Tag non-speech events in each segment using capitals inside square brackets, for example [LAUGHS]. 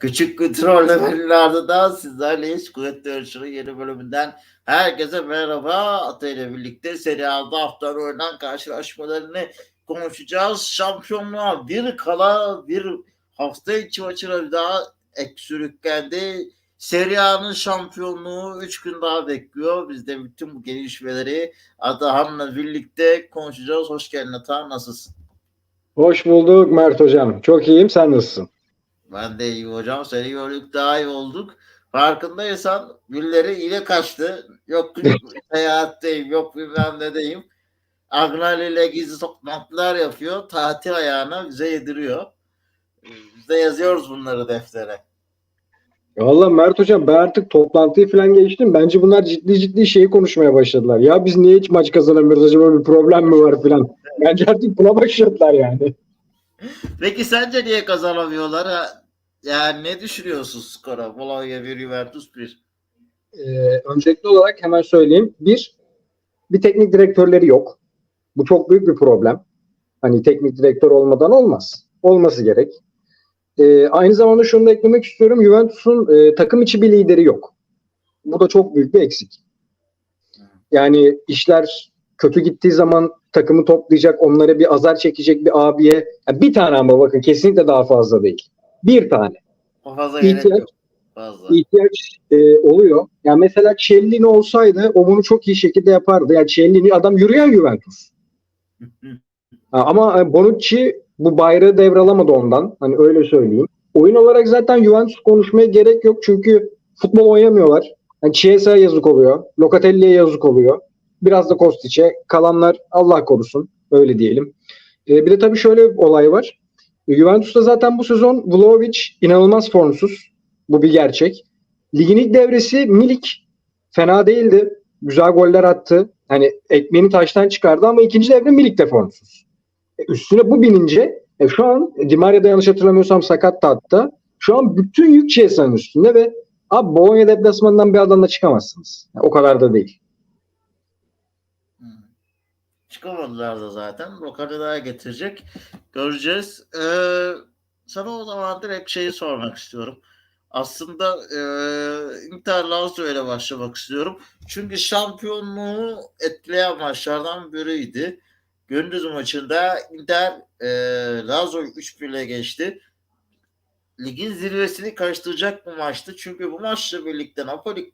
Küçük kontrollerde daha sizlerleyiz. Kuvvetli Yarışı'nın yeni bölümünden herkese merhaba. Ata ile birlikte Serie A'da haftalar oynanan karşılaşmalarını konuşacağız. Şampiyonluğa bir kala bir hafta içi maçına daha ek sürüklendi. Serie şampiyonluğu 3 gün daha bekliyor. Biz de bütün bu gelişmeleri Atahan'la birlikte konuşacağız. Hoş geldin Atahan. Nasılsın? Hoş bulduk Mert Hocam. Çok iyiyim. Sen nasılsın? Ben de iyiyim hocam. Seni gördük daha iyi olduk. Farkındaysan gülleri yine kaçtı. Yok seyahatteyim, yok bilmem nedeyim. Agnali ile gizli toplantılar yapıyor. Tatil ayağına bize yediriyor. Biz de yazıyoruz bunları deftere. Valla Mert Hocam ben artık toplantıyı falan geçtim. Bence bunlar ciddi ciddi şeyi konuşmaya başladılar. Ya biz niye hiç maç kazanamıyoruz acaba bir problem mi var falan. Bence artık buna başladılar yani. Peki sence niye kazanamıyorlar? Ha? Yani ne düşünüyorsun skora? Bologna 1, Juventus 1. Ee, öncelikli olarak hemen söyleyeyim. Bir, bir teknik direktörleri yok. Bu çok büyük bir problem. Hani teknik direktör olmadan olmaz. Olması gerek. Ee, aynı zamanda şunu da eklemek istiyorum. Juventus'un e, takım içi bir lideri yok. Bu da çok büyük bir eksik. Yani işler kötü gittiği zaman takımı toplayacak, onlara bir azar çekecek bir abiye. Yani bir tane ama bakın kesinlikle daha fazla değil. Bir tane. O fazla gerek İhtiyaç- yok. Fazla. ihtiyaç e, oluyor. Yani mesela Cellini olsaydı o bunu çok iyi şekilde yapardı. Yani Cellini adam yürüyen Juventus. [LAUGHS] Ama e, Bonucci bu bayrağı devralamadı ondan. Hani öyle söyleyeyim. Oyun olarak zaten Juventus konuşmaya gerek yok. Çünkü futbol oynamıyorlar. Yani Chiesa'ya yazık oluyor. Locatelli'ye yazık oluyor. Biraz da Kostic'e. Kalanlar Allah korusun. Öyle diyelim. E, bir de tabii şöyle bir olay var. E, Juventus'ta zaten bu sezon Vlahovic inanılmaz formsuz. Bu bir gerçek. Ligin ilk devresi Milik fena değildi. Güzel goller attı. Hani ekmeğini taştan çıkardı ama ikinci devre Milik de formsuz. E, üstüne bu binince e, şu an Di Maria'da yanlış hatırlamıyorsam sakat da hatta. Şu an bütün yük Chiesa'nın üstünde ve abi Bologna deplasmanından bir adamla çıkamazsınız. Yani o kadar da değil. Çıkamadılar da zaten. Rokar'ı daha getirecek. Göreceğiz. Ee, sana o zaman direkt şeyi sormak istiyorum. Aslında e, Inter Lazio ile başlamak istiyorum. Çünkü şampiyonluğu etkileyen maçlardan biriydi. Gündüz maçında Inter e, Lazio 3-1 ile geçti. Ligin zirvesini karıştıracak bir maçtı. Çünkü bu maçla birlikte Napoli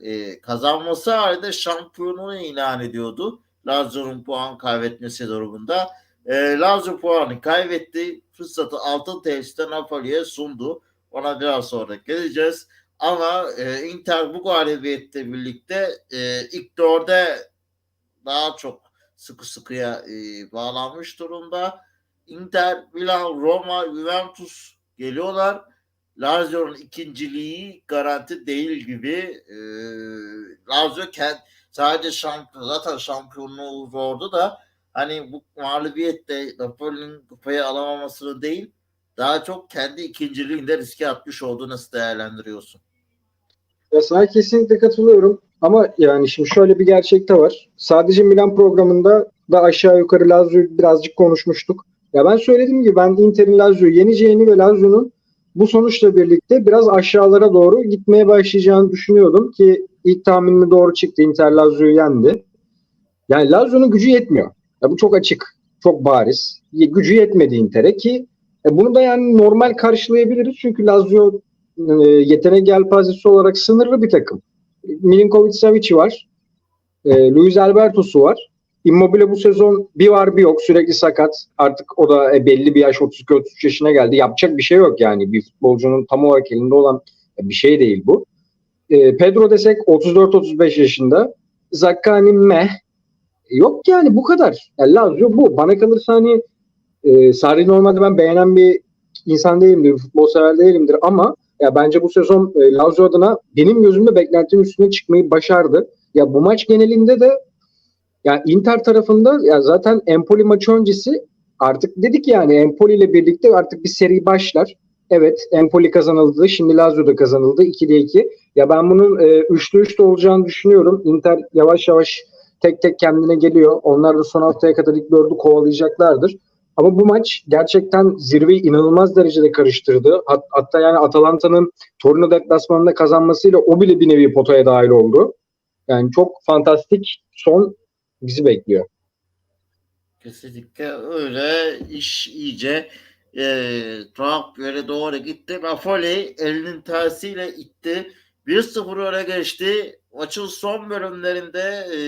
e, kazanması halinde şampiyonluğunu ilan ediyordu. Lazio'nun puan kaybetmesi durumunda. E, Lazio puanı kaybetti. Fırsatı altın tesiste Napoli'ye sundu. Ona biraz sonra geleceğiz. Ama e, Inter bu galibiyette birlikte e, ilk dörde daha çok sıkı sıkıya e, bağlanmış durumda. Inter, Milan, Roma, Juventus geliyorlar. Lazio'nun ikinciliği garanti değil gibi. E, Lazio kend, sadece şampiyon, zaten şampiyonluğu zordu da hani bu mağlubiyette Napoli'nin kupayı alamamasını değil daha çok kendi ikinciliğinde riske atmış olduğunu nasıl değerlendiriyorsun? Ya sana kesinlikle katılıyorum. Ama yani şimdi şöyle bir gerçek de var. Sadece Milan programında da aşağı yukarı Lazio'yu birazcık konuşmuştuk. Ya ben söylediğim gibi ben Inter'in Lazio'yu yeneceğini ve Lazio'nun bu sonuçla birlikte biraz aşağılara doğru gitmeye başlayacağını düşünüyordum ki ilk tahminime doğru çıktı. Inter Lazio'yu yendi. Yani Lazio'nun gücü yetmiyor. Ya bu çok açık, çok bariz. Gücü yetmedi Inter'e ki e, bunu da yani normal karşılayabiliriz. Çünkü Lazio e, yetenek yelpazesi olarak sınırlı bir takım. Milinkovic Savic'i var. E, Luis Alberto'su var. Immobile bu sezon bir var bir yok. Sürekli sakat. Artık o da e, belli bir yaş 32-33 yaşına geldi. Yapacak bir şey yok yani. Bir futbolcunun tam olarak elinde olan bir şey değil bu. E, Pedro desek 34-35 yaşında. Zaccani meh. Yok yani bu kadar. Yani Lazio bu. Bana kalırsa hani e, Sarri normalde ben beğenen bir insan değilimdir. Futbol sever değilimdir ama ya bence bu sezon e, Lazio adına benim gözümde beklentinin üstüne çıkmayı başardı. Ya bu maç genelinde de ya Inter tarafında ya zaten Empoli maçı öncesi artık dedik yani Empoli ile birlikte artık bir seri başlar. Evet Empoli kazanıldı. Şimdi Lazio da kazanıldı. 2'de 2. Ya ben bunun e, 3'te 3'te olacağını düşünüyorum. Inter yavaş yavaş tek tek kendine geliyor. Onlar da son haftaya kadar ilk dördü kovalayacaklardır. Ama bu maç gerçekten zirveyi inanılmaz derecede karıştırdı. Hat- hatta yani Atalanta'nın Torino deplasmanında kazanmasıyla o bile bir nevi potaya dahil oldu. Yani çok fantastik son bizi bekliyor. Kesinlikle öyle iş iyice e, tuhaf yere doğru gitti. Napoli elinin tersiyle itti. 1-0 öne geçti. Maçın son bölümlerinde e,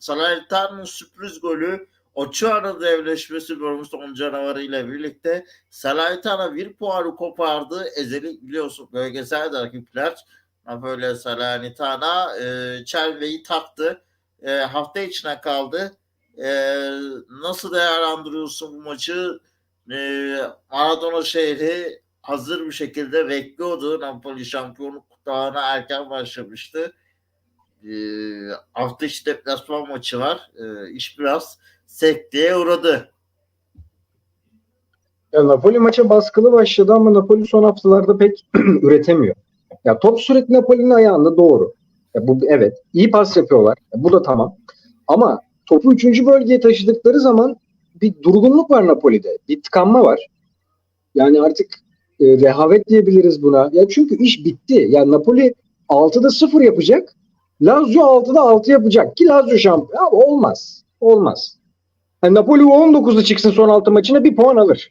Salernitano'nun sürpriz golü Ochoa'nın devleşmesi bölümü son canavarı ile birlikte Salernitano bir puanı kopardı. Ezeli biliyorsun bölgesel rakipler Napoli Salernitana e, çelmeyi taktı. E, hafta içine kaldı. Ee, nasıl değerlendiriyorsun bu maçı? Ee, Maradona şehri hazır bir şekilde bekliyordu. Napoli şampiyonluk kutağına erken başlamıştı. Ee, hafta içi deplasman maçı var. Ee, iş biraz sekteye uğradı. Ya Napoli maça baskılı başladı ama Napoli son haftalarda pek [CLEARS THROAT] üretemiyor. Ya top sürekli Napoli'nin ayağında doğru. Ya bu evet iyi pas yapıyorlar. Ya bu da tamam. Ama topu 3. bölgeye taşıdıkları zaman bir durgunluk var Napoli'de. Bir tıkanma var. Yani artık e, rehavet diyebiliriz buna. Ya çünkü iş bitti. Ya Napoli 6'da 0 yapacak. Lazio 6'da 6 yapacak ki Lazio şampiyon. Ya olmaz. Olmaz. Yani Napoli 19'da çıksın son 6 maçına bir puan alır.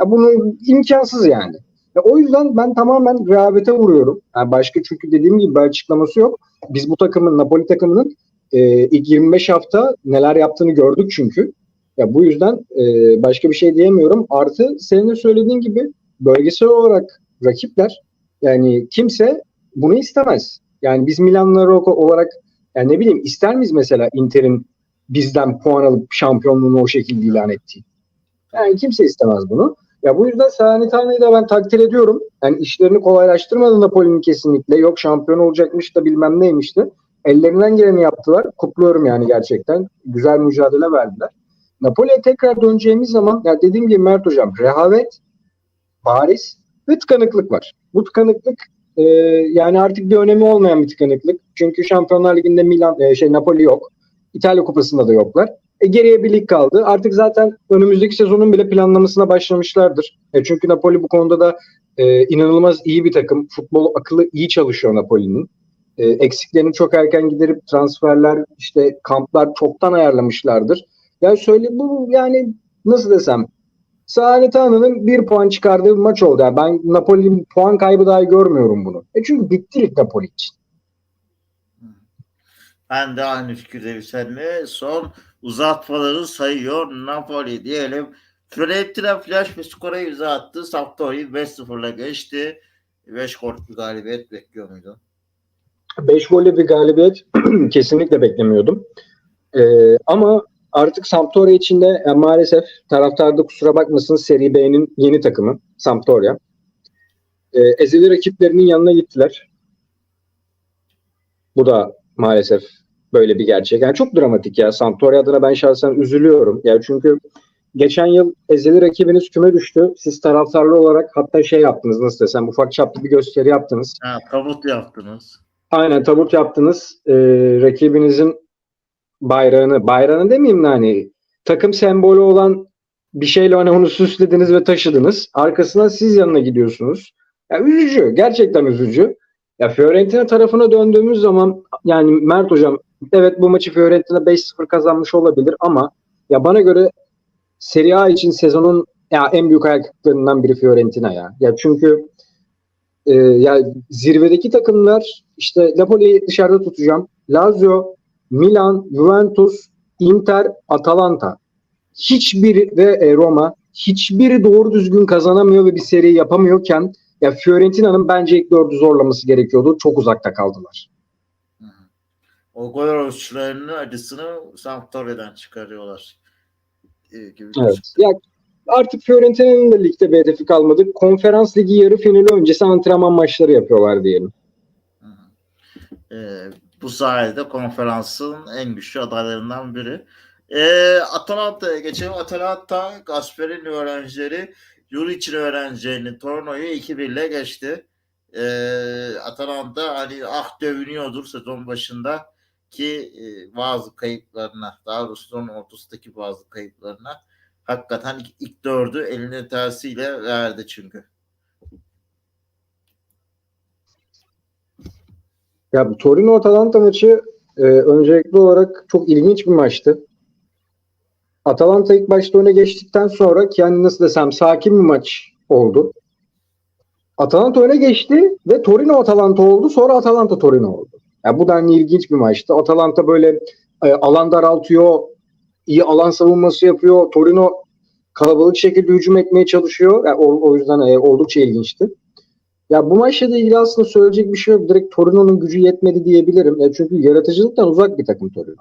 Ya bunun imkansız yani. Ya o yüzden ben tamamen rehavete vuruyorum. Yani başka çünkü dediğim gibi bir açıklaması yok. Biz bu takımın Napoli takımının e, ilk 25 hafta neler yaptığını gördük çünkü. Ya bu yüzden e, başka bir şey diyemiyorum. Artı senin de söylediğin gibi bölgesel olarak rakipler yani kimse bunu istemez. Yani biz Milanlılar olarak yani ne bileyim ister miyiz mesela Inter'in bizden puan alıp şampiyonluğunu o şekilde ilan ettiği? Yani kimse istemez bunu. Ya bu yüzden Salernitane'yi de ben takdir ediyorum. Yani işlerini kolaylaştırmadı Napoli'nin kesinlikle. Yok şampiyon olacakmış da bilmem neymiş de. Ellerinden geleni yaptılar. Kutluyorum yani gerçekten. Güzel mücadele verdiler. Napoli'ye tekrar döneceğimiz zaman ya dediğim gibi Mert Hocam rehavet, bariz ve tıkanıklık var. Bu tıkanıklık e, yani artık bir önemi olmayan bir tıkanıklık. Çünkü Şampiyonlar Ligi'nde Milan e, şey Napoli yok. İtalya Kupası'nda da yoklar. E, geriye bir lig kaldı. Artık zaten önümüzdeki sezonun bile planlamasına başlamışlardır. E, çünkü Napoli bu konuda da e, inanılmaz iyi bir takım. Futbol akıllı iyi çalışıyor Napoli'nin. E, eksiklerini çok erken giderip transferler, işte kamplar çoktan ayarlamışlardır. Yani söyle bu yani nasıl desem Salernitano'nun bir puan çıkardığı bir maç oldu. Yani ben Napoli'nin puan kaybı dahi görmüyorum bunu. E çünkü bitti lig Napoli için. Ben de aynı fikirdeyim seninle. Son uzatmaları sayıyor Napoli diyelim. Fiorentina flash ve skora imza attı. Sampdoria 5-0'la geçti. 5 gol bir galibiyet bekliyor muydu? 5 golle bir galibiyet [CLEARS THROAT] kesinlikle beklemiyordum. Ee, ama artık Sampdoria içinde yani maalesef taraftarda kusura bakmasın Serie B'nin yeni takımı Sampdoria. Ee, ezeli rakiplerinin yanına gittiler. Bu da maalesef böyle bir gerçek. Yani çok dramatik ya. Sampdoria adına ben şahsen üzülüyorum. Yani çünkü geçen yıl ezeli rakibiniz küme düştü. Siz taraftarlı olarak hatta şey yaptınız nasıl desem ufak çaplı bir gösteri yaptınız. Ha, tabut yaptınız. Aynen tabut yaptınız. Ee, rakibinizin bayrağını, bayrağını demeyeyim de hani takım sembolü olan bir şeyle hani onu süslediniz ve taşıdınız. Arkasından siz yanına gidiyorsunuz. Ya üzücü. Gerçekten üzücü. Ya Fiorentina tarafına döndüğümüz zaman yani Mert hocam evet bu maçı Fiorentina 5-0 kazanmış olabilir ama ya bana göre Serie A için sezonun ya en büyük ayakkabılarından biri Fiorentina ya. Ya çünkü e, ya zirvedeki takımlar işte Napoli'yi dışarıda tutacağım. Lazio, Milan, Juventus, Inter, Atalanta. Hiçbiri ve e, Roma hiçbiri doğru düzgün kazanamıyor ve bir seri yapamıyorken ya Fiorentina'nın bence ilk dördü zorlaması gerekiyordu. Çok uzakta kaldılar. Hı hı. O gol oruçlarının acısını Sampdoria'dan çıkarıyorlar. Ee, gibi Evet. Ya artık Fiorentina'nın da ligde bir hedefi kalmadı. Konferans ligi yarı finali öncesi antrenman maçları yapıyorlar diyelim. Hı. Ee, bu sayede konferansın en güçlü adaylarından biri. Ee, Atalanta'ya geçelim. Atalanta Gasperini öğrencileri Juric'in öğrencilerini Torino'yu 2-1 ile geçti. Ee, Atalanta hani ah dövünüyordur sezon başında ki e, bazı kayıplarına daha doğrusu sezon ortasındaki bazı kayıplarına Hakikaten ilk, ilk dördü elinin tersiyle verdi çünkü. Ya bu Torino Atalanta maçı e, öncelikli olarak çok ilginç bir maçtı. Atalanta ilk başta öne geçtikten sonra ki yani nasıl desem sakin bir maç oldu. Atalanta öne geçti ve Torino Atalanta oldu. Sonra Atalanta Torino oldu. Ya bu da hani ilginç bir maçtı. Atalanta böyle e, alan daraltıyor, iyi alan savunması yapıyor. Torino kalabalık şekilde hücum etmeye çalışıyor. Yani o, o yüzden e, oldukça ilginçti. Ya bu maçla ilgili aslında söyleyecek bir şey yok. Direkt Torino'nun gücü yetmedi diyebilirim. Ya çünkü yaratıcılıktan uzak bir takım Torino.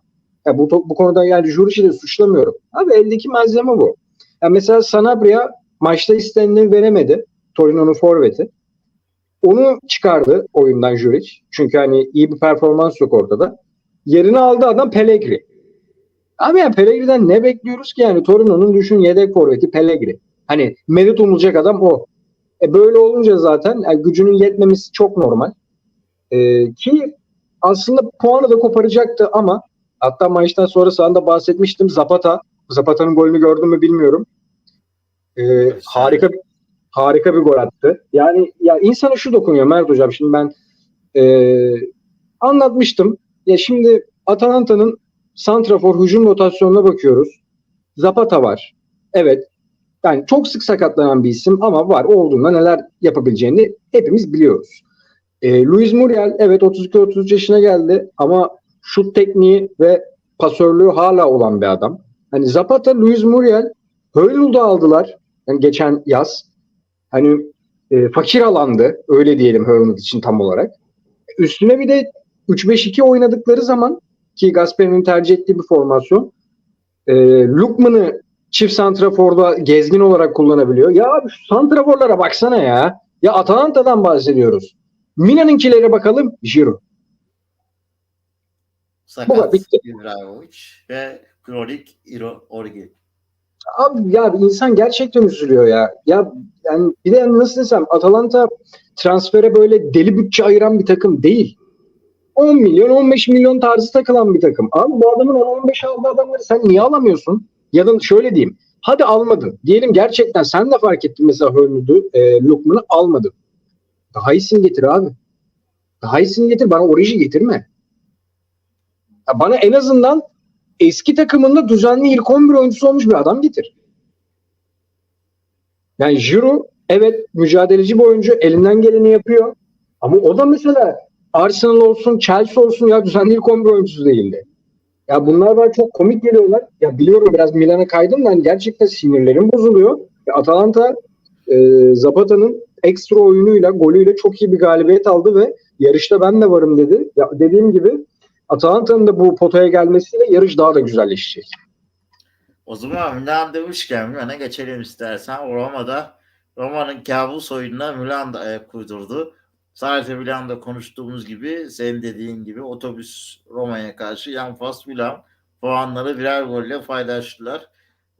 Ya bu, bu konuda yani Juric'i de suçlamıyorum. Abi eldeki malzeme bu. Ya mesela Sanabria maçta istenileni veremedi. Torino'nun forveti. Onu çıkardı oyundan Juric. Çünkü hani iyi bir performans yok ortada. Yerini aldı adam Pellegrini. Abi ya Pellegri'den ne bekliyoruz ki yani Torino'nun düşün yedek forveti Pellegrini. Hani merit umulacak adam o. E böyle olunca zaten yani gücünün yetmemesi çok normal. E, ki aslında puanı da koparacaktı ama hatta maçtan sonra sana da bahsetmiştim Zapata. Zapata'nın golünü gördün mü bilmiyorum. E, harika harika bir gol attı. Yani ya insana şu dokunuyor Mert hocam. Şimdi ben e, anlatmıştım. Ya şimdi Atalanta'nın santrafor hücum rotasyonuna bakıyoruz. Zapata var. Evet yani çok sık sakatlanan bir isim ama var olduğunda neler yapabileceğini hepimiz biliyoruz. E, Luis Muriel evet 32-33 yaşına geldi ama şut tekniği ve pasörlüğü hala olan bir adam. Hani Zapata, Luis Muriel Höylul'da aldılar yani geçen yaz. Hani e, fakir alandı öyle diyelim Höylul için tam olarak. Üstüne bir de 3-5-2 oynadıkları zaman ki Gasper'in tercih ettiği bir formasyon e, Lukman'ı çift santraforda gezgin olarak kullanabiliyor. Ya abi şu santraforlara baksana ya. Ya Atalanta'dan bahsediyoruz. Milan'ınkilere bakalım. Giroud. Sakat. İbrahimovic ve kronik Iro Orgi. Abi ya insan gerçekten üzülüyor ya. Ya yani bir de yani nasıl desem Atalanta transfere böyle deli bütçe ayıran bir takım değil. 10 milyon 15 milyon tarzı takılan bir takım. Abi bu adamın 10-15 aldığı adamları sen niye alamıyorsun? Ya da şöyle diyeyim. Hadi almadın. Diyelim gerçekten sen de fark ettin mesela Hörnüdü, e, Lukman'ı almadın. Daha iyisini getir abi. Daha iyisini getir. Bana oriji getirme. Ya bana en azından eski takımında düzenli ilk 11 oyuncusu olmuş bir adam getir. Yani Giroud evet mücadeleci bir oyuncu elinden geleni yapıyor. Ama o da mesela Arsenal olsun, Chelsea olsun ya düzenli ilk 11 oyuncusu değildi. Ya bunlar bana çok komik geliyorlar. Ya biliyorum biraz Milan'a kaydım da hani gerçekten sinirlerim bozuluyor. Ya Atalanta e, Zapata'nın ekstra oyunuyla, golüyle çok iyi bir galibiyet aldı ve yarışta ben de varım dedi. Ya dediğim gibi Atalanta'nın da bu potaya gelmesiyle yarış daha da güzelleşecek. O zaman Milan demişken Milan'a geçelim istersen. Roma'da Roma'nın kabus oyununa Milan da ayak uydurdu. Sadece Milan'da konuştuğumuz gibi senin dediğin gibi otobüs Roma'ya karşı yan fas Milan puanları birer golle paylaştılar.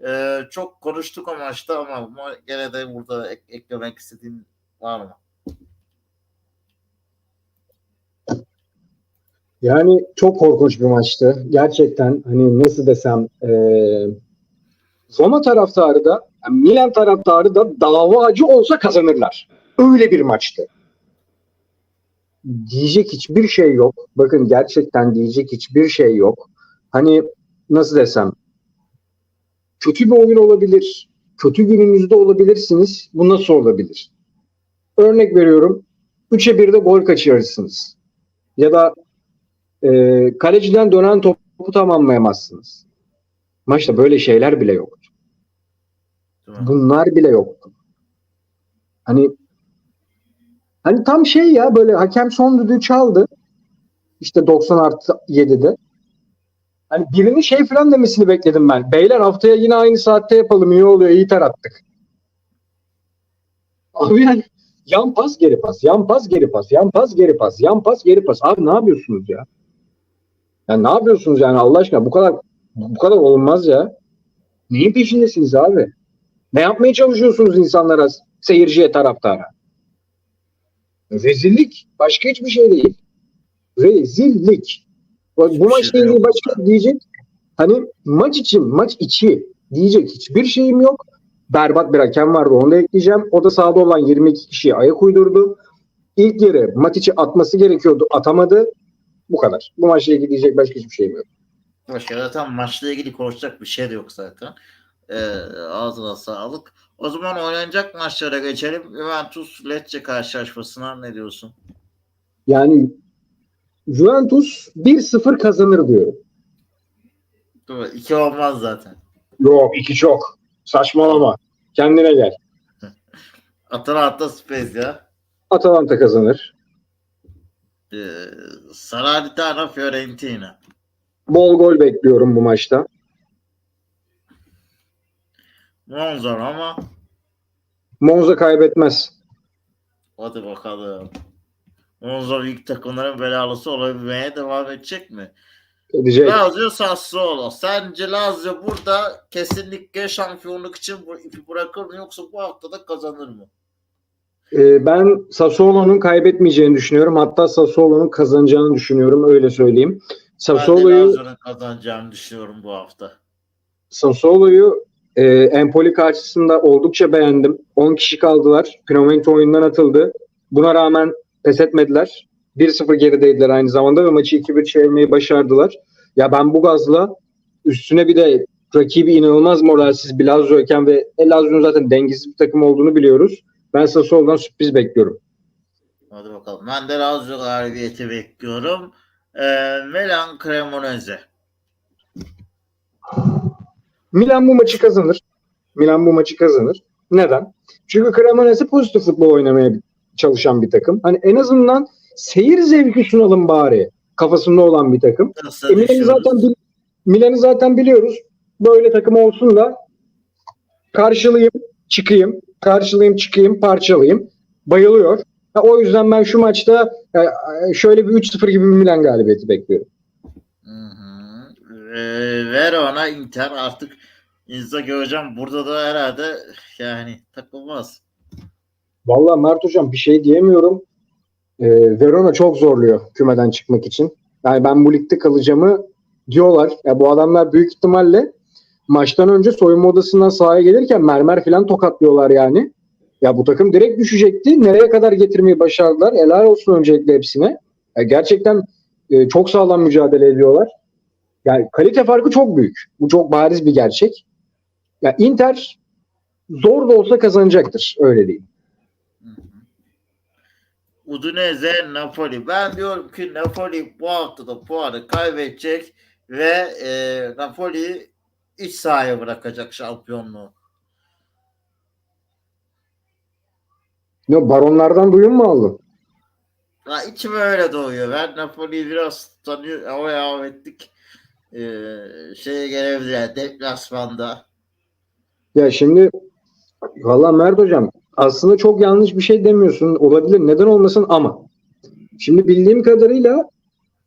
Ee, çok konuştuk o maçta ama, gene de burada ek- eklemek istediğin var mı? Yani çok korkunç bir maçtı. Gerçekten hani nasıl desem e, Roma taraftarı da yani Milan taraftarı da davacı olsa kazanırlar. Öyle bir maçtı. Diyecek hiçbir şey yok. Bakın gerçekten diyecek hiçbir şey yok. Hani nasıl desem kötü bir oyun olabilir. Kötü gününüzde olabilirsiniz. Bu nasıl olabilir? Örnek veriyorum. 3'e 1'de gol kaçırırsınız. Ya da e, kaleciden dönen topu tamamlayamazsınız. Maçta böyle şeyler bile yoktu. Bunlar bile yoktu. Hani hani tam şey ya böyle hakem son düdüğü çaldı. İşte 90 artı 7'de. Hani birini şey falan demesini bekledim ben. Beyler haftaya yine aynı saatte yapalım. iyi oluyor. iyi tarattık. Abi yani yan pas geri pas, yan pas geri pas, yan pas geri pas, yan pas geri pas. Abi ne yapıyorsunuz ya? Ya ne yapıyorsunuz yani Allah aşkına bu kadar bu kadar olmaz ya. Neyin peşindesiniz abi? Ne yapmaya çalışıyorsunuz insanlara, seyirciye, taraftara? Rezillik. Başka hiçbir şey değil. Rezillik. Bak, Hiçbir Bu şey maçla de ilgili yok. başka diyecek. Hani maç için, maç içi Diyecek hiçbir şeyim yok. Berbat bir hakem vardı onu da ekleyeceğim. O da sahada olan 22 kişiye ayak uydurdu. İlk yarı Matic'i atması gerekiyordu. Atamadı. Bu kadar. Bu maçla ilgili diyecek başka hiçbir şeyim yok. Başka zaten maçla ilgili konuşacak bir şey de yok zaten. Ee, ağzına sağlık. O zaman oynanacak maçlara geçelim. Juventus Lecce karşılaşmasına ne diyorsun? Yani Juventus 1-0 kazanır diyorum. İki olmaz zaten. Yok iki çok. Saçmalama. Kendine gel. [LAUGHS] Atalanta Spezia. Atalanta kazanır. Ee, Salernitana Fiorentina. Bol gol bekliyorum bu maçta. Monza ama Monza kaybetmez. hadi bakalım. Monza büyük takımların belalısı olabilmeye devam edecek mi? Edecek. Lazio Sassuolo. Sence Lazio burada kesinlikle şampiyonluk için bu ipi bırakır mı yoksa bu haftada kazanır mı? Ee, ben Sassuolo'nun kaybetmeyeceğini düşünüyorum. Hatta Sassuolo'nun kazanacağını düşünüyorum. Öyle söyleyeyim. Ben de Sassuolo'yu Lazio'nun kazanacağını düşünüyorum bu hafta. Sassuolo'yu e, Empoli karşısında oldukça beğendim. 10 kişi kaldılar. Pinomente oyundan atıldı. Buna rağmen pes etmediler. 1-0 gerideydiler aynı zamanda ve maçı 2-1 çevirmeyi başardılar. Ya ben bu gazla üstüne bir de rakibi inanılmaz moralsiz bir Lazio'yken ve e, Lazio'nun zaten dengesiz bir takım olduğunu biliyoruz. Ben Sassuolo'dan sürpriz bekliyorum. Hadi bakalım. Ben de Lazio galibiyeti bekliyorum. Ee, Milan Cremonese. Milan bu maçı kazanır. Milan bu maçı kazanır. Neden? Çünkü Cremonese pozitif futbol oynamaya çalışan bir takım. Hani en azından seyir zevki sunalım bari kafasında olan bir takım. E, Milan'ı zaten Milan'ı zaten biliyoruz. Böyle takım olsun da karşılayayım, çıkayım, karşılayayım, çıkayım, parçalayayım. Bayılıyor. O yüzden ben şu maçta e, şöyle bir 3-0 gibi bir Milan galibiyeti bekliyorum. Hı hı. Ee, Verona Inter artık Inzaghi hocam burada da herhalde yani takılmaz. Vallahi Mert Hocam bir şey diyemiyorum. Ee, Verona çok zorluyor kümeden çıkmak için. Yani ben bu ligde kalacağımı diyorlar. Ya bu adamlar büyük ihtimalle maçtan önce soyunma odasından sahaya gelirken mermer falan tokatlıyorlar yani. Ya bu takım direkt düşecekti. Nereye kadar getirmeyi başardılar. Helal olsun öncelikle hepsine. Ya gerçekten e, çok sağlam mücadele ediyorlar. Yani kalite farkı çok büyük. Bu çok bariz bir gerçek. Ya Inter zor da olsa kazanacaktır. Öyle hı. Udinese Napoli. Ben diyorum ki Napoli bu haftada puanı kaybedecek ve e, Napoli iç sahaya bırakacak şampiyonluğu. Ne baronlardan duyum mu aldın? Ya içime öyle doğuyor. Ben Napoli'yi biraz tanıyor, hava ettik. Ee, şeye gelebilir deplasmanda. Ya şimdi valla Mert hocam aslında çok yanlış bir şey demiyorsun. Olabilir. Neden olmasın ama şimdi bildiğim kadarıyla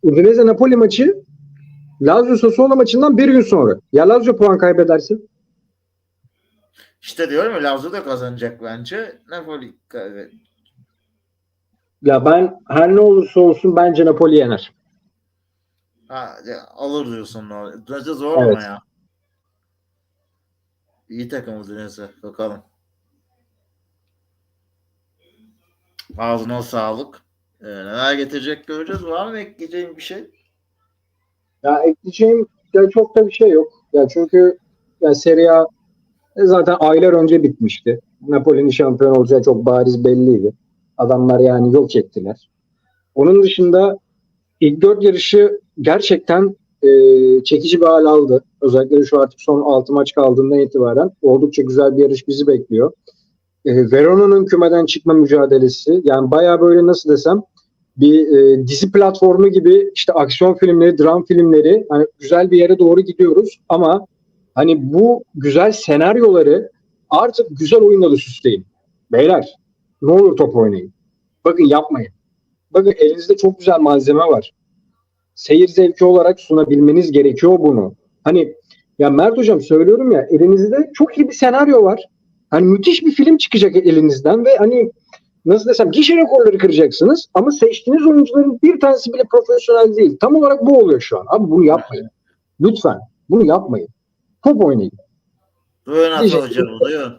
Udinese Napoli maçı Lazio Sassuolo maçından bir gün sonra. Ya Lazio puan kaybederse? İşte diyorum ya Lazio da kazanacak bence. Napoli kaybet. Ya ben her ne olursa olsun bence Napoli yener. Ha, alır diyorsun. Udinese zor ama Evet. ya. İyi takım Udinese. Bakalım. Ağzına sağlık. Ee, neler getirecek göreceğiz. Var mı ekleyeceğin bir şey? Ya ekleyeceğim ya çok da bir şey yok. Ya çünkü ya Serie A zaten aylar önce bitmişti. Napoli'nin şampiyon olacağı çok bariz belliydi. Adamlar yani yok ettiler. Onun dışında ilk dört yarışı gerçekten e, çekici bir hal aldı. Özellikle şu artık son 6 maç kaldığından itibaren oldukça güzel bir yarış bizi bekliyor. E, Verona'nın kümeden çıkma mücadelesi yani baya böyle nasıl desem bir e, dizi platformu gibi işte aksiyon filmleri, dram filmleri hani güzel bir yere doğru gidiyoruz ama hani bu güzel senaryoları artık güzel oyunla da süsleyin. Beyler ne olur top oynayın. Bakın yapmayın. Bakın elinizde çok güzel malzeme var. Seyir zevki olarak sunabilmeniz gerekiyor bunu. Hani ya Mert hocam söylüyorum ya elinizde çok iyi bir senaryo var. Hani müthiş bir film çıkacak elinizden ve hani nasıl desem gişe rekorları kıracaksınız ama seçtiğiniz oyuncuların bir tanesi bile profesyonel değil. Tam olarak bu oluyor şu an. Abi bunu yapmayın. Lütfen bunu yapmayın. Top oynayın. Ata Diyecek- hocam duyun.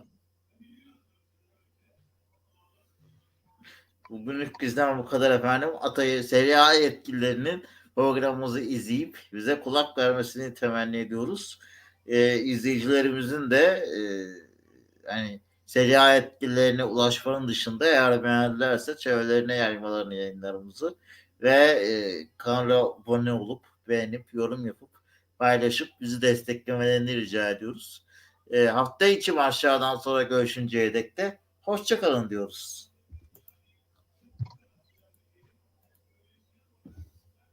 Bugünlük bizden bu kadar efendim. Atayı Serie A yetkililerinin programımızı izleyip bize kulak vermesini temenni ediyoruz. Ee, izleyicilerimizin de e, yani Serie A yetkililerine ulaşmanın dışında eğer beğendilerse çevrelerine yaymalarını yayınlarımızı ve e, kanala abone olup beğenip yorum yapıp paylaşıp bizi desteklemelerini rica ediyoruz. E, hafta içi maçlardan sonra görüşünceye dek de hoşçakalın diyoruz.